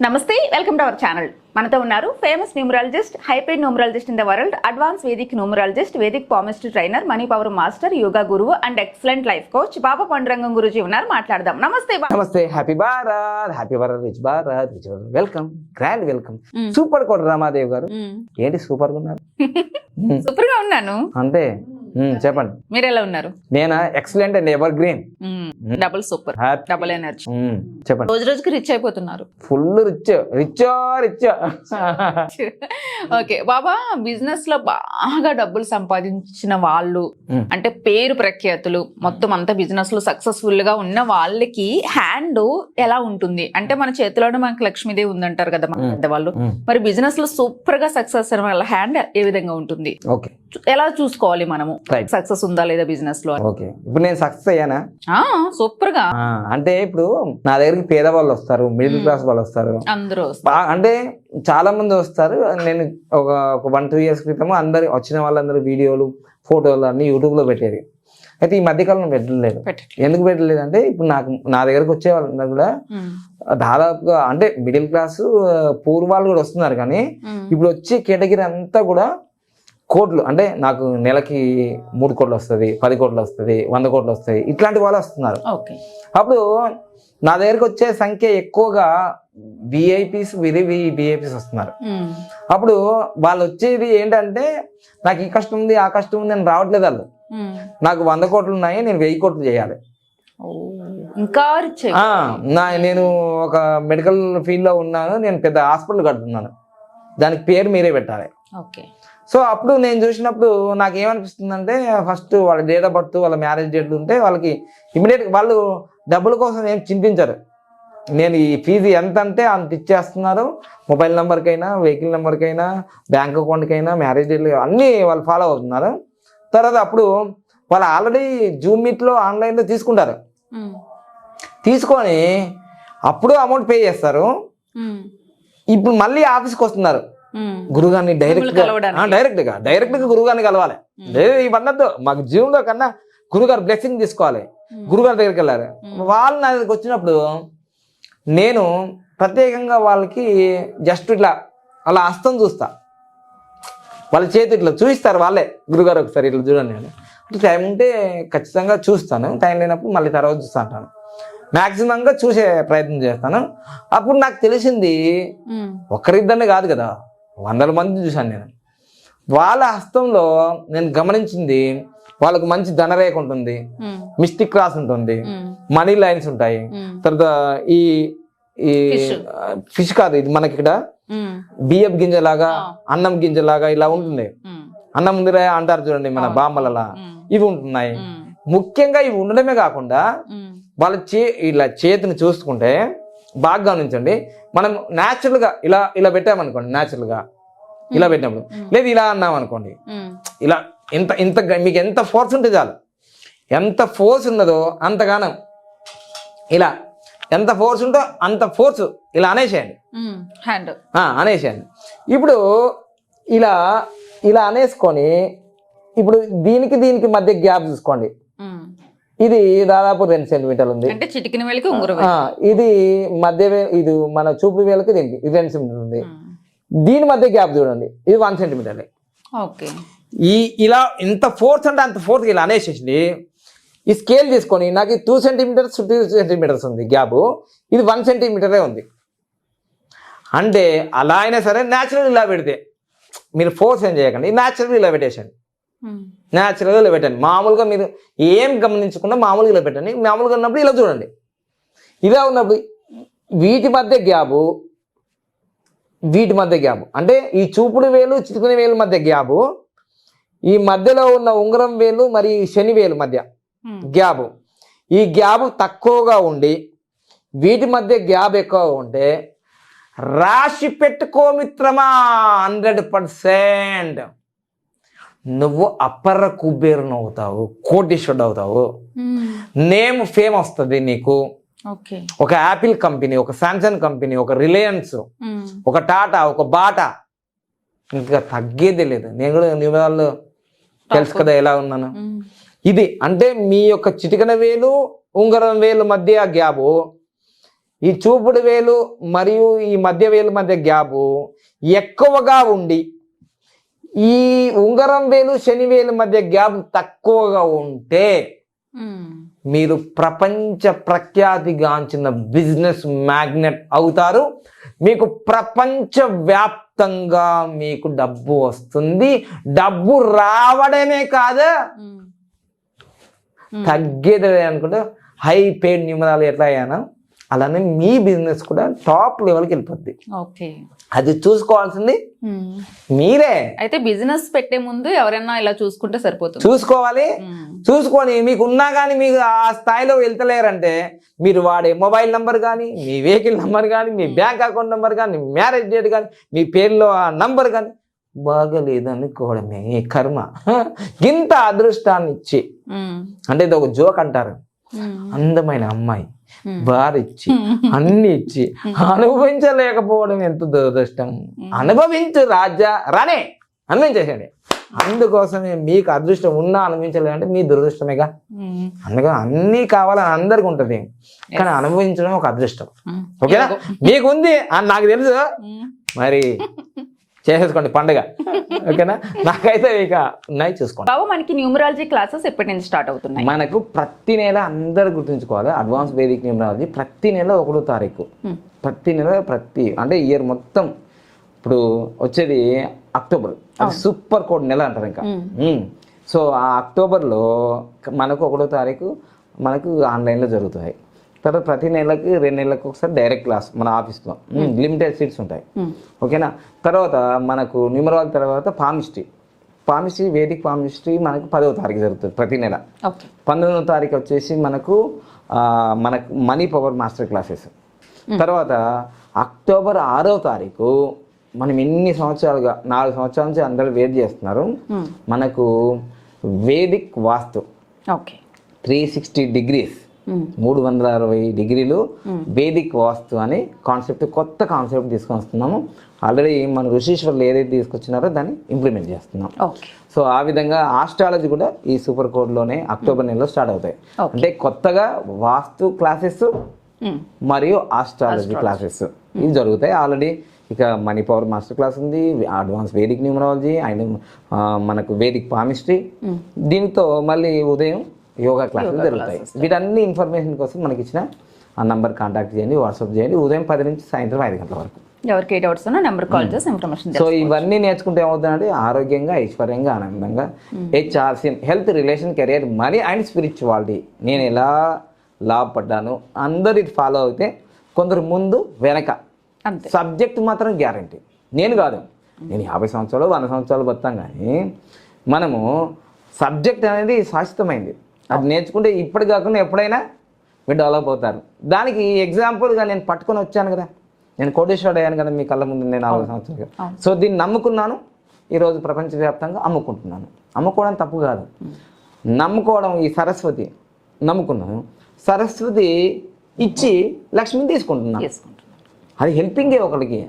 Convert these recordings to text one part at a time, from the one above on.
నమస్తే welcome to our channel. మనతో ఉన్నారు famous numerologist high paid numerologist in the world advance vedic numerologist vedic palmist trainer money power master yoga గురువు and excellent life coach Baba Pandurangam Guruji ఉన్నారు. మాట్లాడదాం. నమస్తే నమస్తే happy Bharat happy Bharat rich Bharat rich Bharat. Welcome grand welcome. Super Kota Ramadevi garu. ఏంటి సూపర్గా ఉన్నారు. సూపర్గా ఉన్నాను. అంతే. చెప్పండి. మీరు ఎలా ఉన్నారు? నేను? Excellent and evergreen. Double super double energy చెప్పండి. రోజు రోజుకి రిచ్ అయిపోతున్నారు. Full rich rich rich okay Baba బిజినెస్లో బాగా డబ్బులు సంపాదించిన వాళ్ళు. అంటే పేరు ప్రఖ్యాతులు మొత్తం అంతా బిజినెస్లో సక్సెస్ఫుల్గా ఉన్న వాళ్ళకి హ్యాండ్ ఎలా ఉంటుంది? అంటే మన చేతిలోనే మనకి లక్ష్మీదేవి ఉందంటారు కదా మన. పెద్దవాళ్ళు. మరి బిజినెస్లో సూపర్గా సక్సెస్ అయిన వాళ్ళ హ్యాండ్ ఏ విధంగా ఉంటుంది? ఓకే ఎలా చూసుకోవాలి మనము. సక్సెస్ ఉందా లేదా బిజినెస్లో ఓకే. ఇప్పుడు నేను సక్సెస్ అయ్యానా? సూపర్గా అంటే ఇప్పుడు నా దగ్గరికి పేదవాళ్ళు వస్తారు మిడిల్. క్లాస్ వాళ్ళు వస్తారు. అందరూ అంటే చాలా మంది వస్తారు. నేను ఒక వన్ టూ ఇయర్స్ క్రితం అందరు వచ్చిన వాళ్ళందరూ వీడియోలు ఫోటోలు అన్ని యూట్యూబ్లో పెట్టేది. అయితే ఈ మధ్యకాలంలో పెట్టలేదు. ఎందుకు పెట్టలేదు అంటే ఇప్పుడు నాకు నా దగ్గరకు వచ్చే వాళ్ళందరూ కూడా. దాదాపుగా అంటే మిడిల్ క్లాస్ పూర్ వాళ్ళు కూడా వస్తున్నారు కానీ. ఇప్పుడు వచ్చే కేటగిరీ అంతా కూడా కోట్లు అంటే నాకు నెలకి మూడు కోట్లు వస్తుంది పది కోట్లు వస్తుంది వంద కోట్లు వస్తాయి ఇట్లాంటి వాళ్ళు వస్తున్నారు. అప్పుడు నా దగ్గరకు వచ్చే సంఖ్య ఎక్కువగా విఐపీస్ విరి విఐపీస్ వస్తున్నారు. అప్పుడు వాళ్ళు వచ్చేది ఏంటంటే నాకు ఈ కష్టం ఉంది ఆ కష్టం ఉంది అని రావట్లేదు వాళ్ళు. నాకు వంద కోట్లు ఉన్నాయి నేను వెయ్యి కోట్లు చేయాలి. ఇంకా నా నేను ఒక మెడికల్ ఫీల్డ్లో ఉన్నాను నేను పెద్ద హాస్పిటల్ కడుతున్నాను. దానికి పేరు మీరే పెట్టాలి. ఓకే. సో అప్పుడు నేను చూసినప్పుడు నాకు ఏమనిపిస్తుంది అంటే ఫస్ట్ వాళ్ళ డేట్ ఆఫ్ బర్త్ వాళ్ళ మ్యారేజ్ డేట్ ఉంటే వాళ్ళకి ఇమీడియట్ వాళ్ళు డబ్బుల కోసం ఏం చింతించరు. నేను ఈ ఫీజు ఎంత అంటే అంత ఇచ్చేస్తున్నారు. మొబైల్ నెంబర్కైనా వెహికల్ నెంబర్కైనా బ్యాంక్ అకౌంట్కైనా మ్యారేజ్ డేట్ అన్నీ వాళ్ళు ఫాలో అవుతున్నారు. తర్వాత అప్పుడు వాళ్ళు ఆల్రెడీ జూమ్ మీట్లో ఆన్లైన్లో తీసుకుంటారు. తీసుకొని అప్పుడు అమౌంట్ పే చేస్తారు. ఇప్పుడు మళ్ళీ ఆఫీస్కి వస్తున్నారు. గురుగారిని డైరెక్ట్ కలవడానికి. డైరెక్ట్గా. డైరెక్ట్గా గురుగారిని కలవాలి. ఇవన్నద్దు మాకు జీవంలో కన్నా గురుగారు బ్లెస్సింగ్ తీసుకోవాలి. గురుగారి దగ్గరికి వెళ్ళారు మ్మ్. వాళ్ళు నా దగ్గరికి వచ్చినప్పుడు నేను ప్రత్యేకంగా వాళ్ళకి జస్ట్ ఇట్లా వాళ్ళ హస్తం చూస్తా. వాళ్ళ చేతి ఇట్లా చూపిస్తారు వాళ్ళే. గురుగారు ఒకసారి ఇట్లా చూడండి అని. టైం ఉంటే ఖచ్చితంగా చూస్తాను. టైం లేనప్పుడు మళ్ళీ తర్వాత చూస్తా అంటాను. మ్యాక్సిమంగా చూసే ప్రయత్నం చేస్తాను. అప్పుడు నాకు తెలిసింది మ్మ్. ఒక్కరిద్దరిని కాదు కదా. వందల మంది చూశాను నేను వాళ్ళ హస్తంలో నేను గమనించింది వాళ్ళకు మంచి ధనరేఖ ఉంటుంది. మిస్టిక్ క్రాస్ ఉంటుంది. మనీ లైన్స్ ఉంటాయి. తర్వాత ఈ ఈ. ఫిష్ కాదు ఇది మనకి ఇక్కడ. బియ్యం గింజలాగా. అన్నం గింజలాగా ఇలా ఉంటుంది. అన్నం ముందర అంటారు చూడండి మన. బామ్మలలా మ్మ్. ఇవి ఉంటున్నాయి. ముఖ్యంగా ఇవి ఉండడమే కాకుండా. వాళ్ళ చే ఇలా చేతిని చూసుకుంటే బాగా గమనించండి. మనం natural గా ఇలా ఇలా పెట్టామనుకోండి natural గా. ఇలా పెట్టినప్పుడు. మ్మ్. లేదు ఇలా అన్నాం అనుకోండి మ్మ్. ఇలా ఇంత ఇంత గ- మీకు ఎంత ఫోర్స్ ఉంటే చాలు. ఎంత ఫోర్స్ ఉన్నదో అంతగానం. ఇలా ఎంత ఫోర్స్ ఉందో అంత ఫోర్స్ ఇలా అనేసేయండి. హ్యాండ్ అనేసేయండి. ఇప్పుడు ఇలా ఇలా అనేసుకొని ఇప్పుడు దీనికి దీనికి మధ్య గ్యాప్ చూసుకోండి. ఇది దాదాపు రెండు సెంటీమీటర్లు ఉంది. అంటే చిటికిన వేలికి ఇది మధ్య ఇది మన చూపు వేలకి దీనికి ఇది రెండు సెంటీమీటర్ ఉంది. దీని మధ్య గ్యాప్ చూడండి. ఇది వన్ సెంటీమీటర్. ఓకే. ఈ ఇలా ఇంత ఫోర్స్ అంటే అంత ఫోర్స్ ఇలా అనేసేసి ఈ స్కేల్ తీసుకొని నాకు టూ సెంటీమీటర్స్ టూ సెంటీమీటర్స్ ఉంది గ్యాప్. ఇది వన్ సెంటీమీటరే ఉంది. అంటే అలా అయినా సరే న్యాచురల్ ఇలా పెడితే మీరు ఫోర్స్ ఏం చేయకండి. న్యాచురల్ ఇలా పెట్టేసండి. న్యాచురల్గా ఇలా పెట్టండి మామూలుగా మీరు ఏం గమనించకుండా మామూలుగా ఇలా పెట్టండి మామూలుగా ఉన్నప్పుడు ఇలా చూడండి. ఇలా ఉన్నప్పుడు వీటి మధ్య గ్యాపు వీటి మధ్య గ్యాప్. అంటే ఈ చూపుడు వేలు చిటికిన వేలు మధ్య గ్యాపు ఈ మధ్యలో ఉన్న ఉంగరం వేలు మరి శని వేలు మధ్య. గ్యాప్. ఈ గ్యాప్ తక్కువగా ఉండి వీటి మధ్య గ్యాప్ ఎక్కువ ఉంటే రాశి పెట్టుకో మిత్రమా హండ్రెడ్ పర్సెంట్. నువ్వు అప్పర్ర కుబేరును అవుతావు కోటీశ్వరుడు అవుతావు మ్మ్. నేమ్ ఫేమ్ వస్తుంది నీకు. ఒక యాపిల్ కంపెనీ ఒక శాంసంగ్ కంపెనీ ఒక రిలయన్స్ మ్మ్. ఒక టాటా ఒక బాటా. ఇంకా తగ్గేదే లేదు. నేను కూడా నిమిషాల్లో తెలుసు కదా ఎలా ఉన్నాను. మ్మ్. ఇది అంటే మీ యొక్క చిటికన వేలు ఉంగరం వేలు మధ్య గ్యాప్ ఈ చూపుడు వేలు మరియు ఈ మధ్య వేలు మధ్య గ్యాపు ఎక్కువగా ఉండి ఈ ఉంగరం వేలు శని వేలు మధ్య గ్యాప్ తక్కువగా ఉంటే మీరు ప్రపంచ ప్రఖ్యాతిగాంచిన బిజినెస్ మ్యాగ్నెట్ అవుతారు. మీకు ప్రపంచ వ్యాప్తంగా మీకు డబ్బు వస్తుంది. డబ్బు రావడమే కాదు తగ్గేది అనుకుంటే. హై పేడ్ న్యూమరాలు ఎట్లా అయ్యానో అలానే మీ బిజినెస్ కూడా టాప్ లెవెల్కి వెళ్ళిపోద్ది. ఓకే. అది చూసుకోవాల్సింది మీరే. అయితే బిజినెస్ పెట్టే ముందు ఎవరైనా ఇలా చూసుకుంటే సరిపోతుంది. చూసుకోవాలి. చూసుకొని మీకు ఉన్నా కానీ మీకు ఆ స్థాయిలో వెళ్తలేరంటే మీరు వాడే మొబైల్ నంబర్ కానీ మీ వెహికల్ నంబర్ కానీ మీ బ్యాంక్ అకౌంట్ నంబర్ కానీ మ్యారేజ్ డేట్ కానీ మీ పేరులో ఆ నంబర్ కానీ బాగలేదనుకోవడమే కర్మ. ఇంత అదృష్టాన్ని ఇచ్చి అంటే ఇది ఒక జోక్ అంటారు. అందమైన అమ్మాయి. భార్య ఇచ్చి అన్ని ఇచ్చి అనుభవించలేకపోవడం ఎంత దురదృష్టం? అనుభవించు రాజా రానే! అనుభవించేసండి అందుకోసమే మీకు అదృష్టం ఉన్నా అనుభవించలేదంటే మీ దురదృష్టమేగా? అందుకని అన్నీ కావాలని అందరికి ఉంటది. కానీ అనుభవించడం ఒక అదృష్టం. ఓకేనా? మీకు ఉంది అని నాకు తెలుసు. మరి చేసేసుకోండి పండుగ. ఓకేనా? నాకైతే ఇక ఉన్నాయి చూసుకోండి. బాబు మనకి న్యూమరాలజీ క్లాసెస్ ఎప్పటి నుంచి స్టార్ట్ అవుతున్నాయి? మనకు ప్రతి నెల అందరు గుర్తుంచుకోవాలి అడ్వాన్స్ వేదిక న్యూమరాలజీ ప్రతి నెల ఒకటో తారీఖు. ప్రతి నెల ప్రతి అంటే ఇయర్ మొత్తం ఇప్పుడు వచ్చేది అక్టోబర్. అది సూపర్ కోడ్ నెల అంటారు ఇంకా. సో ఆ అక్టోబర్లో మనకు ఒకటో తారీఖు మనకు ఆన్లైన్లో జరుగుతాయి. తర్వాత ప్రతి నెలకి రెండు నెలలకు ఒకసారి డైరెక్ట్ క్లాస్ మన ఆఫీస్లో లిమిటెడ్ సీట్స్ ఉంటాయి. ఓకేనా తర్వాత మనకు న్యూమరాలజీ తర్వాత పామిస్ట్రీ పామిస్ట్రీ వేదిక్ పామిస్ట్రీ మనకు పదవ తారీఖు జరుగుతుంది ప్రతి నెల. పంతొమ్మిదవ తారీఖు వచ్చేసి మనకు మనకు మనీ పవర్ మాస్టర్ క్లాసెస్ తర్వాత అక్టోబర్ ఆరవ తారీఖు మనం ఎన్ని సంవత్సరాలుగా నాలుగు సంవత్సరాల నుంచి అందరూ వెయిట్ చేస్తున్నారు. మనకు vedic vastu okay three sixty degrees మూడు వందల అరవై డిగ్రీలు వేదిక్ వాస్తు అని కాన్సెప్ట్ కొత్త కాన్సెప్ట్ తీసుకొని వస్తున్నాము. ఆల్రెడీ మన ఋషీశ్వర్లు ఏదైతే తీసుకొచ్చినారో దాన్ని ఇంప్లిమెంట్ చేస్తున్నాం. సో ఆ విధంగా ఆస్ట్రాలజీ కూడా ఈ సూపర్ కోడ్లోనే అక్టోబర్ నెలలో స్టార్ట్ అవుతాయి. అంటే కొత్తగా వాస్తు క్లాసెస్ మరియు ఆస్ట్రాలజీ క్లాసెస్ ఇవి జరుగుతాయి. ఆల్రెడీ ఇక మనీ పవర్ మాస్టర్ క్లాస్ ఉంది అడ్వాన్స్ వేదిక్ న్యూమరాలజీ అండ్ మనకు వేదిక్ పామిస్ట్రీ దీంతో మళ్ళీ ఉదయం యోగా క్లాసెస్ జరుగుతాయి. వీటన్ని ఇన్ఫర్మేషన్ కోసం మనకి ఇచ్చిన ఆ నంబర్ కాంటాక్ట్ చేయండి వాట్సాప్ చేయండి. ఉదయం పది నుంచి సాయంత్రం ఐదు గంటల వరకు. ఎవరికి ఏ డౌట్స్ ఉన్నా నెంబర్ కాల్ చేసి ఇన్ఫర్మేషన్ సో ఇవన్నీ నేర్చుకుంటే ఏమవుతుందంటే ఆరోగ్యంగా ఐశ్వర్యంగా ఆనందంగా HRC health relation career money and spirituality నేను ఎలా లాభపడ్డాను అందరు ఇది ఫాలో అయితే కొందరు ముందు వెనక. సబ్జెక్ట్ మాత్రం గ్యారంటీ నేను కాదు. నేను యాభై సంవత్సరాలు వంద సంవత్సరాలు బతాం కానీ మనము సబ్జెక్ట్ అనేది శాశ్వతమైంది. అది నేర్చుకుంటే ఇప్పటి కాకుండా ఎప్పుడైనా మీరు డెవలప్ అవుతారు. దానికి ఎగ్జాంపుల్గా నేను పట్టుకొని వచ్చాను కదా. నేను కోటేశ్వరుడు అయ్యాను కదా మీ కళ్ళ ముందు నేను నాలుగు సంవత్సరాలు సో దీన్ని నమ్ముకున్నాను. ఈరోజు ప్రపంచవ్యాప్తంగా అమ్ముకుంటున్నాను. అమ్ముకోవడం తప్పు కాదు. నమ్ముకోవడం ఈ సరస్వతి నమ్ముకున్నాను. సరస్వతి ఇచ్చి లక్ష్మిని తీసుకుంటున్నాను. అది హెల్పింగే ఒకరికి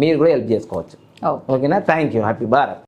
మీరు కూడా హెల్ప్ చేసుకోవచ్చు. ఓకే. ఓకేనా? Thank you happy Bharat